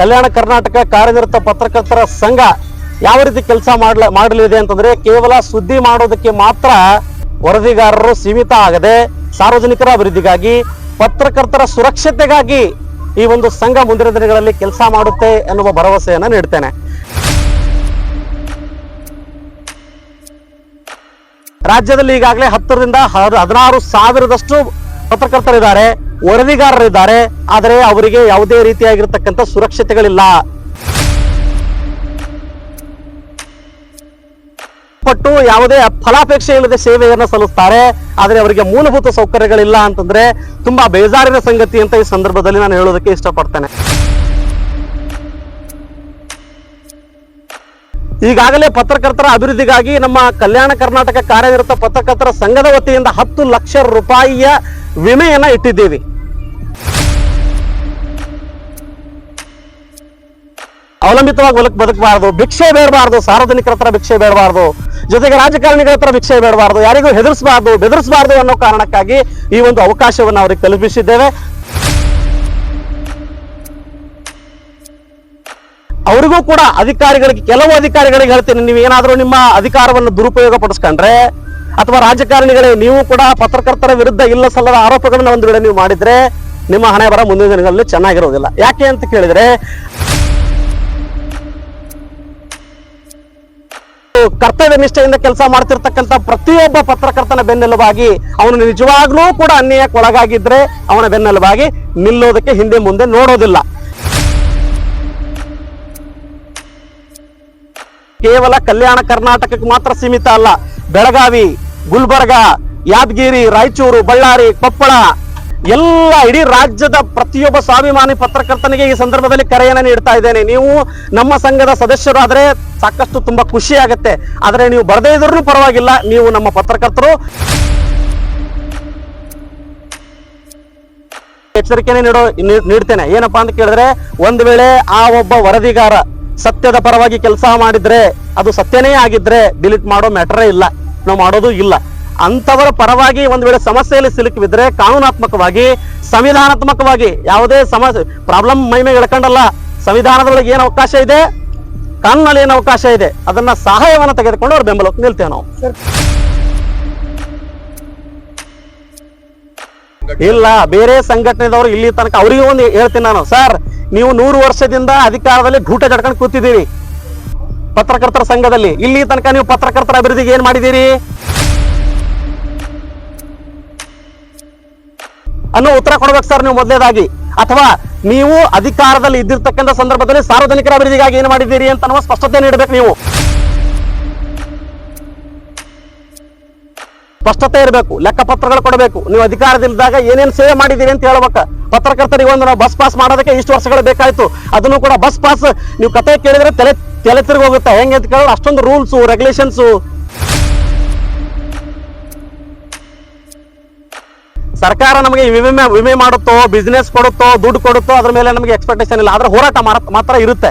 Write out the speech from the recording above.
ಕಲ್ಯಾಣ ಕರ್ನಾಟಕ ಕಾರ್ಯನಿರತ ಪತ್ರಕರ್ತರ ಸಂಘ ಯಾವ ರೀತಿ ಕೆಲಸ ಮಾಡ್ಲ, ಮಾಡಲಿದೆ ಅಂತಂದ್ರೆ ಕೇವಲ ಸುದ್ದಿ ಮಾಡೋದಕ್ಕೆ ಮಾತ್ರ ವರದಿಗಾರರು ಸೀಮಿತ ಆಗದೆ ಸಾರ್ವಜನಿಕರ ಅಭಿವೃದ್ಧಿಗಾಗಿ ಪತ್ರಕರ್ತರ ಸುರಕ್ಷತೆಗಾಗಿ ಈ ಒಂದು ಸಂಘ ಮುಂದಿನ ದಿನಗಳಲ್ಲಿ ಕೆಲಸ ಮಾಡುತ್ತೆ ಎನ್ನುವ ಭರವಸೆಯನ್ನು ನೀಡ್ತೇನೆ. ರಾಜ್ಯದಲ್ಲಿ ಈಗಾಗಲೇ ಹತ್ತರಿಂದ ಹದಿನಾರು ಸಾವಿರದಷ್ಟು ಪತ್ರಕರ್ತರಿದ್ದಾರೆ. ವರದಿಗಾರರಿದ್ದಾರೆ, ಆದರೆ ಅವರಿಗೆ ಯಾವುದೇ ರೀತಿಯಾಗಿರ್ತಕ್ಕಂಥ ಸುರಕ್ಷತೆಗಳಿಲ್ಲ. ಪಟ್ಟು ಯಾವುದೇ ಫಲಾಪೇಕ್ಷೆ ಇಲ್ಲದೆ ಸೇವೆಯನ್ನು ಸಲ್ಲಿಸ್ತಾರೆ, ಆದರೆ ಅವರಿಗೆ ಮೂಲಭೂತ ಸೌಕರ್ಯಗಳಿಲ್ಲ ಅಂತಂದ್ರೆ ತುಂಬಾ ಬೇಜಾರಿನ ಸಂಗತಿ ಅಂತ ಈ ಸಂದರ್ಭದಲ್ಲಿ ನಾನು ಹೇಳೋದಕ್ಕೆ ಇಷ್ಟಪಡ್ತೇನೆ. ಈಗಾಗಲೇ ಪತ್ರಕರ್ತರ ಅಭಿವೃದ್ಧಿಗಾಗಿ ನಮ್ಮ ಕಲ್ಯಾಣ ಕರ್ನಾಟಕ ಕಾರ್ಯನಿರತ ಪತ್ರಕರ್ತರ ಸಂಘದ ವತಿಯಿಂದ ಹತ್ತು ಲಕ್ಷ ರೂಪಾಯಿಯ ವಿಮೆಯನ್ನ ಇಟ್ಟಿದ್ದೀವಿ. ಅವಲಂಬಿತವಾಗಿ ಹೊಲಕ್ ಬದುಕಬಾರ್ದು, ಭಿಕ್ಷೆ ಬೇಡಬಾರ್ದು, ಸಾರ್ವಜನಿಕರ ಹತ್ರ ಭಿಕ್ಷೆ ಬೇಡಬಾರ್ದು, ಜೊತೆಗೆ ರಾಜಕಾರಣಿಗಳ ಹತ್ರ ಭಿಕ್ಷೆ ಬೇಡಬಾರ್ದು, ಯಾರಿಗೂ ಹೆದರಿಸಬಾರ್ದು, ಬೆದರಿಸಬಾರ್ದು ಅನ್ನೋ ಕಾರಣಕ್ಕಾಗಿ ಈ ಒಂದು ಅವಕಾಶವನ್ನು ಅವರಿಗೆ ತಲುಪಿಸಿದ್ದೇವೆ ಅವರಿಗೂ ಕೂಡ ಅಧಿಕಾರಿಗಳಿಗೆ, ಕೆಲವು ಅಧಿಕಾರಿಗಳಿಗೆ ಹೇಳ್ತೀನಿ, ನೀವು ಏನಾದರೂ ನಿಮ್ಮ ಅಧಿಕಾರವನ್ನು ದುರುಪಯೋಗ ಪಡಿಸ್ಕೊಂಡ್ರೆ, ಅಥವಾ ರಾಜಕಾರಣಿಗಳೇ, ನೀವು ಕೂಡ ಪತ್ರಕರ್ತರ ವಿರುದ್ಧ ಇಲ್ಲ ಸಲ್ಲದ ಆರೋಪಗಳನ್ನ ಒಂದು ವೇಳೆ ನೀವು ಮಾಡಿದ್ರೆ, ನಿಮ್ಮ ಹಣೆ ಬರ ಮುಂದಿನ ದಿನಗಳಲ್ಲಿ ಚೆನ್ನಾಗಿರೋದಿಲ್ಲ. ಯಾಕೆ ಅಂತ ಕೇಳಿದ್ರೆ ಕರ್ತವ್ಯ ನಿಷ್ಠೆಯಿಂದ ಕೆಲಸ ಮಾಡ್ತಿರ್ತಕ್ಕಂಥ ಪ್ರತಿಯೊಬ್ಬ ಪತ್ರಕರ್ತನ ಬೆನ್ನೆಲುಬಾಗಿ ಅವನು ನಿಜವಾಗ್ಲೂ ಕೂಡ ಅನ್ಯಾಯಕ್ಕೆ ಒಳಗಾಗಿದ್ರೆ ಅವನ ಬೆನ್ನೆಲುಬಾಗಿ ನಿಲ್ಲೋದಕ್ಕೆ ಹಿಂದೆ ಮುಂದೆ ನೋಡೋದಿಲ್ಲ. ಕೇವಲ ಕಲ್ಯಾಣ ಕರ್ನಾಟಕಕ್ಕೆ ಮಾತ್ರ ಸೀಮಿತ ಅಲ್ಲ, ಬೆಳಗಾವಿ, ಗುಲ್ಬರ್ಗ, ಯಾದಗಿರಿ, ರಾಯಚೂರು, ಬಳ್ಳಾರಿ, ಕೊಪ್ಪಳ ಎಲ್ಲ ಇಡೀ ರಾಜ್ಯದ ಪ್ರತಿಯೊಬ್ಬ ಸ್ವಾಭಿಮಾನಿ ಪತ್ರಕರ್ತನಿಗೆ ಈ ಸಂದರ್ಭದಲ್ಲಿ ಕರೆಯನ್ನು ನೀಡ್ತಾ ಇದ್ದೇನೆ. ನೀವು ನಮ್ಮ ಸಂಘದ ಸದಸ್ಯರಾದ್ರೆ ಸಾಕಷ್ಟು ತುಂಬಾ ಖುಷಿ ಆಗುತ್ತೆ. ಆದರೆ ನೀವು ಬರದೇ ಇದ್ರೂ ಪರವಾಗಿಲ್ಲ, ನೀವು ನಮ್ಮ ಪತ್ರಕರ್ತರು. ಎಚ್ಚರಿಕೆನೆ ನೀಡೋ ನೀಡ್ತೇನೆ. ಏನಪ್ಪಾ ಅಂತ ಕೇಳಿದ್ರೆ, ಒಂದು ವೇಳೆ ಆ ಒಬ್ಬ ವರದಿಗಾರ ಸತ್ಯದ ಪರವಾಗಿ ಕೆಲಸ ಮಾಡಿದ್ರೆ, ಅದು ಸತ್ಯನೇ ಆಗಿದ್ರೆ, ಡಿಲೀಟ್ ಮಾಡೋ ಮ್ಯಾಟರೇ ಇಲ್ಲ. ನಾವು ಮಾಡೋದು ಇಲ್ಲ. ಅಂತವರ ಪರವಾಗಿ ಒಂದು ವೇಳೆ ಸಮಸ್ಯೆಯಲ್ಲಿ ಸಿಲುಕಿ ಬಿದ್ರೆ ಕಾನೂನಾತ್ಮಕವಾಗಿ ಸಂವಿಧಾನಾತ್ಮಕವಾಗಿ ಯಾವುದೇ ಸಮಸ್ಯೆ ಪ್ರಾಬ್ಲಮ್ ಮೈ ಎಳ್ಕೊಂಡಲ್ಲ ಸಂವಿಧಾನದ ಸಂವಿಧಾನದೊಳಗೆ ಏನು ಅವಕಾಶ ಇದೆ? ಕಾನೂನಲ್ಲಿ ಏನು ಅವಕಾಶ ಇದೆ? ಅದನ್ನ ಸಹಾಯವನ್ನು ತೆಗೆದುಕೊಂಡು ಅವ್ರ ಬೆಂಬಲಕ್ಕೆ ನಿಲ್ತೇವೆ ನಾವು. ಇಲ್ಲ ಬೇರೆ ಸಂಘಟನೆದವರು ಇಲ್ಲಿ ತನಕ ಅವರಿಗೂ ಒಂದು ಹೇಳ್ತೀನಿ ನಾನು. ಸರ್ ನೀವು ನೂರು ವರ್ಷದಿಂದ ಅಧಿಕಾರದಲ್ಲಿ ಘೂಟ ಜಡ್ಕೊಂಡು ಕೂತಿದ್ದೀರಿ. ಪತ್ರಕರ್ತರ ಸಂಘದಲ್ಲಿ. ಇಲ್ಲಿ ತನಕ ನೀವು ಪತ್ರಕರ್ತರ ಅಭಿವೃದ್ಧಿಗೆ ಏನ್ ಮಾಡಿದ್ದೀರಿ? ಅನ್ನೋ ಉತ್ತರ ಕೊಡ್ಬೇಕು ಸರ್ ನೀವು ಮೊದಲೇದಾಗಿ. ಅಥವಾ ನೀವು ಅಧಿಕಾರದಲ್ಲಿ ಇದ್ದಿರ್ತಕ್ಕಂಥ ಸಂದರ್ಭದಲ್ಲಿ ಸಾರ್ವಜನಿಕರ ಅಭಿವೃದ್ಧಿಗಾಗಿ ಏನ್ ಮಾಡಿದ್ದೀರಿ ಅಂತ ಅನ್ನುವ ಸ್ಪಷ್ಟತೆ ನೀಡಬೇಕು ನೀವು. ಸ್ಪಷ್ಟತೆ ಇರಬೇಕು, ಲೆಕ್ಕಪತ್ರಗಳು ಕೊಡಬೇಕು. ನೀವು ಅಧಿಕಾರದಲ್ಲಿದ್ದಾಗ ಏನೇನು ಸೇವೆ ಮಾಡಿದ್ದೀರಿ ಅಂತ ಹೇಳ್ಬೇಕು. ಪತ್ರಕರ್ತರಿಗೆ ಒಂದು ಬಸ್ ಪಾಸ್ ಮಾಡೋದಕ್ಕೆ ಇಷ್ಟು ವರ್ಷಗಳು ಬೇಕಾಯ್ತು. ಅದನ್ನು ಕೂಡ ಬಸ್ ಪಾಸ್, ನೀವು ಕತೆ ಕೇಳಿದ್ರೆ ತಲೆ ತಲೆ ತಿರುಗಿ ಹೋಗುತ್ತೆ ಹೆಂಗೆ ಅಂತ ಕೇಳಿದ್ರೆ ಅಷ್ಟೊಂದು ರೂಲ್ಸು ರೆಗ್ಯುಲೇಷನ್ಸು ಸರ್ಕಾರ ನಮಗೆ ವಿಮೆ ವಿಮೆ ಮಾಡುತ್ತೋ ಬಿಸ್ನೆಸ್ ಕೊಡುತ್ತೋ, ದುಡ್ಡು ಕೊಡುತ್ತೋ, ಅದ್ರ ಮೇಲೆ ನಮಗೆ ಎಕ್ಸ್ಪೆಕ್ಟೇಷನ್ ಇಲ್ಲ. ಆದ್ರೆ ಹೋರಾಟ ಮಾತ್ರ ಇರುತ್ತೆ.